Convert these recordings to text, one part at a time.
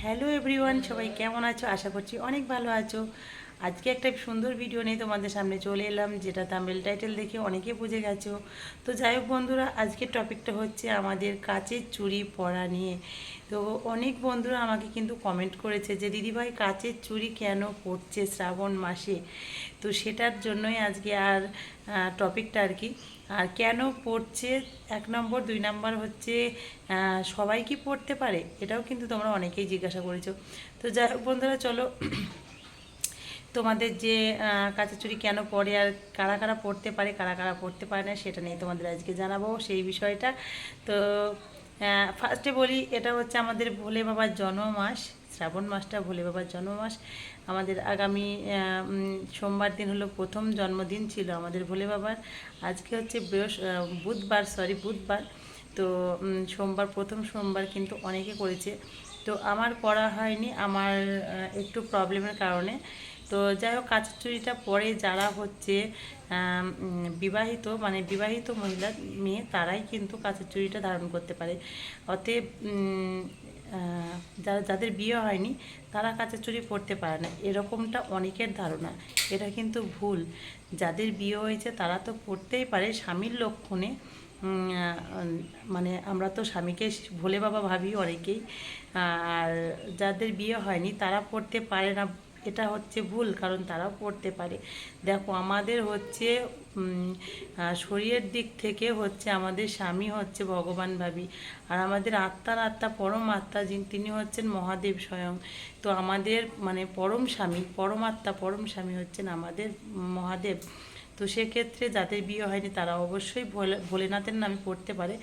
Hello everyone সবাই কেমন আছো? আশা করছি অনেক ভালো আছো। আজকে একটা সুন্দর ভিডিও নিয়ে তোমাদের সামনে চলে এলাম, যেটা তামিল টাইটেল দেখে অনেকে বুঝে গেছো। তো যাই হোক বন্ধুরা, আজকের টপিকটা হচ্ছে আমাদের কাচের চুড়ি পরা নিয়ে। তো অনেক বন্ধুরা আমাকে কিন্তু কমেন্ট করেছে যে, দিদিভাই, কাচের চুড়ি কেন পড়ছে শ্রাবণ মাসে? তো সেটার জন্যই আজকে আর টপিকটা আর কি। আর কেন পড়ছে এক নম্বর, দুই নম্বর হচ্ছে সবাই কি পড়তে পারে? এটাও কিন্তু তোমরা অনেকেই জিজ্ঞাসা করেছ। তো যাই হোক বন্ধুরা, চলো তোমাদের যে কাঁচা চুড়ি কেন পড়ে আর কারা কারা পড়তে পারে, কারা কারা পড়তে পারে না, সেটা নিয়ে তোমাদের আজকে জানাব সেই বিষয়টা। তো ফার্স্টে বলি, এটা হচ্ছে আমাদের ভোলে বাবার জন্ম মাস শ্রাবণ মাসটা ভোলে বাবার জন্ম মাস আমাদের আগামী সোমবার দিন হলো প্রথম জন্মদিন ছিল আমাদের ভোলে বাবার। আজকে হচ্ছে বৃহস্প বুধবার সরি বুধবার। তো সোমবার, প্রথম সোমবার কিন্তু অনেকে করেছে। তো, আমার করা হয়নি, আমার একটু প্রবলেমের কারণে। তো যাই হোক কাঁচের চুড়িটা পরে যারা হচ্ছে বিবাহিত মানে বিবাহিত মহিলা, মেয়ে, তারাই কিন্তু কাঁচের চুড়িটা ধারণ করতে পারে। অতএব যারা, যাদের বিয়ে হয়নি, তারা কাঁচের চুড়ি পরতে পারে না। এরকমটা অনেকের ধারণা। এটা কিন্তু ভুল। যাদের বিয়ে হয়েছে, তারা তো পড়তেই পারে স্বামীর লক্ষণে। মানে আমরা তো স্বামীকে ভোলে বাবা ভাবি অনেকেই। আর যাদের বিয়ে হয়নি, তারা পড়তে পারে না এটা হচ্ছে ভুল, কারণ তারাও পড়তে পারে। দেখো, আমাদের হচ্ছে শরীরের দিক থেকে হচ্ছে আমাদের স্বামী হচ্ছে ভগবান ভাবি। আর আমাদের আত্মার আত্মা পরম আত্মা, যিনি তিনি হচ্ছেন মহাদেব স্বয়ং। তো আমাদের মানে পরম স্বামী, পরম আত্মা, পরম স্বামী হচ্ছেন আমাদের মহাদেব। তো সেক্ষেত্রে যাদের বিয়ে হয়নি, তারা অবশ্যই ভোলে ভোলেনাথের নামে পড়তে পারে।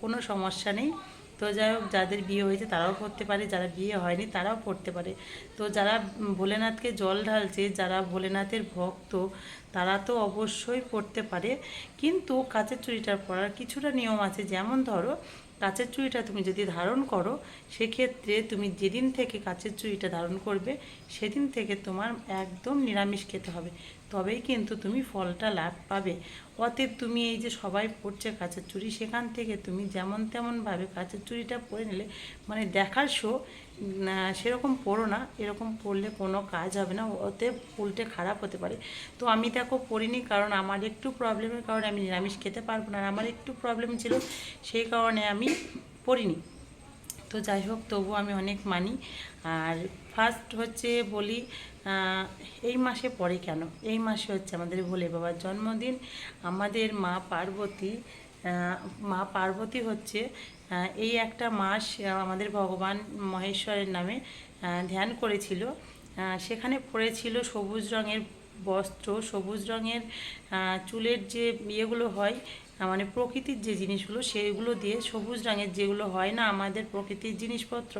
কোনো সমস্যা নেই। তো যাই হোক, যাদের বিয়ে হয়েছে তারাও পড়তে পারে, যারা বিয়ে হয়নি তারাও পড়তে পারে। তো যারা ভোলেনাথকে জল ঢালছে, যারা ভোলেনাথের ভক্ত, তারা তো অবশ্যই পড়তে পারে। কিন্তু কাচের চুড়িটা পরার কিছুটা নিয়ম আছে, যেমন ধরো কাচের চুড়িটা তুমি যদি ধারণ করো, সেক্ষেত্রে তুমি যেদিন থেকে কাচের চুড়িটা ধারণ করবে, সেদিন থেকে তোমার একদম নিরামিষ খেতে হবে। তবেই কিন্তু তুমি ফলটা লাভ পাবে। অতএব তুমি এই যে সবাই পড়ছে কাচের চুড়ি সেখান থেকে তুমি যেমন তেমনভাবে কাচের চুড়িটা পরে নিলে মানে দেখার শো সেরকম পড়ো না, এরকম পড়লে কোনো কাজ হবে না, অতএব উল্টে খারাপ হতে পারে। তো আমি দেখো পড়িনি কারণ আমার একটু প্রবলেমের কারণে আমি নিরামিষ খেতে পারব না আমার একটু প্রবলেম ছিল সেই কারণে আমি পড়িনি। তো যাই হোক তবু আমি অনেক মানি, আর ফার্স্ট হচ্ছে বলি এই মাসে পড়ে কেন? এই মাসে হচ্ছে আমাদের ভোলে বাবার জন্মদিন। আমাদের মা পার্বতী মা পার্বতী হচ্ছে এই একটা মাস আমাদের ভগবান মহেশ্বরের নামে ধ্যান করেছিল। সেখানে পড়েছিল সবুজ রঙের বস্ত্র, সবুজ রঙের চুলের যে ইয়েগুলো হয় মানে প্রকৃতির যে জিনিসগুলো সেগুলো দিয়ে সবুজ রঙের যেগুলো হয় না আমাদের প্রকৃতির জিনিসপত্র।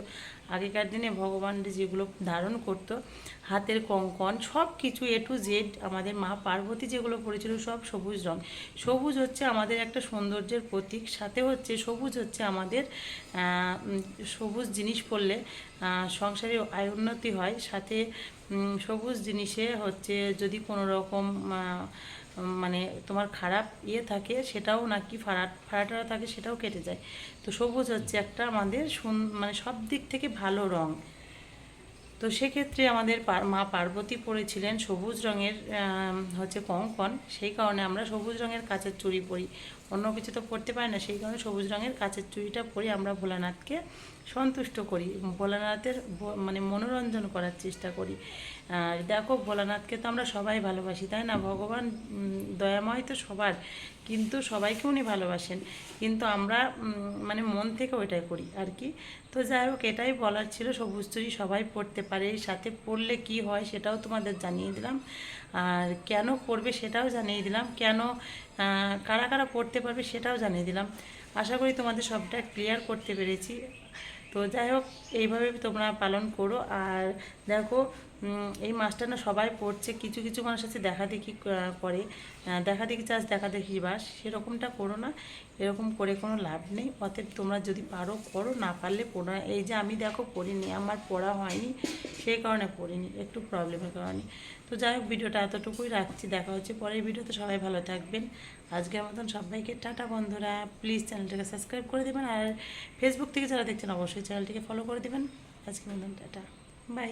আগেকার দিনে ভগবান যেগুলো ধারণ করতো হাতের কঙ্কন সব কিছু এ টু জেড আমাদের মা পার্বতী যেগুলো পড়েছিল সব সবুজ রং সবুজ হচ্ছে আমাদের একটা সৌন্দর্যের প্রতীক সাথে হচ্ছে সবুজ হচ্ছে আমাদের সবুজ জিনিস আহ, সংসারে আয় উন্নতি হয়। সাথে সবুজ জিনিসে হচ্ছে যদি কোনো রকম মানে তোমার খারাপ ইয়ে থাকে, সেটাও নাকি ফাড়া, ফাড়াটারা থাকে, সেটাও কেটে যায়। তো সবুজ হচ্ছে একটা আমাদের সুন- মানে সব দিক থেকে ভালো রং। তো সেক্ষেত্রে আমাদের মা পার্বতী পরেছিলেন সবুজ রঙের হচ্ছে কঙ্কন। সেই কারণে আমরা সবুজ রঙের কাচের চুড়ি পরি। অন্য কিছু তো পড়তে পারি না, সেই কারণে সবুজ রঙের কাচের চুড়িটা পরে আমরা ভোলানাথকে সন্তুষ্ট করি। ভোলানাথের মানে মনোরঞ্জন করার চেষ্টা করি। আর দেখো, ভোলানাথকে তো আমরা সবাই ভালোবাসি, তাই না? ভগবান দয়াময় তো সবার, কিন্তু সবাইকে উনি ভালোবাসেন। কিন্তু আমরা মানে মন থেকে ওইটাই করি, আর কি? তো যাই হোক, এটাই বলার ছিল, সবুজ চুরি সবাই পড়তে পারে, সাথে পড়লে কি হয় সেটাও তোমাদের জানিয়ে দিলাম। আর কেন পড়বে সেটাও জানিয়ে দিলাম। কেন কারা কারা পড়তে পারবে সেটাও জানিয়ে দিলাম। আশা করি তোমাদের সবটা ক্লিয়ার করতে পেরেছি। তো যাই হোক, এইভাবে তোমরা পালন করো। আর দেখো এই মাছটা না সবাই পড়ছে, কিছু কিছু মানুষ আছে দেখা দেখি করে দেখা দেখি চাষ দেখা দেখি বাস, সেরকমটা করো না, এরকম করে কোনো লাভ নেই। অতএব তোমরা যদি পারো, করো, না পারলে পড়ো। এই যে আমি দেখো পড়িনি আমার পড়া হয়নি, সেই কারণে পড়িনি, একটু প্রবলেমের কারণে। তো যাই হোক, ভিডিওটা এতটুকুই রাখছি, দেখা হচ্ছে পরের ভিডিওতে, সবাই ভালো থাকবেন। আজকের মতন সবাইকে টাটা বন্ধুরা প্লিজ চ্যানেলটাকে সাবস্ক্রাইব করে দেবেন, আর ফেসবুক থেকে যারা দেখছেন, অবশ্যই চ্যানেলটিকে ফলো করে দেবেন। আজকের মতন, টাটা বাই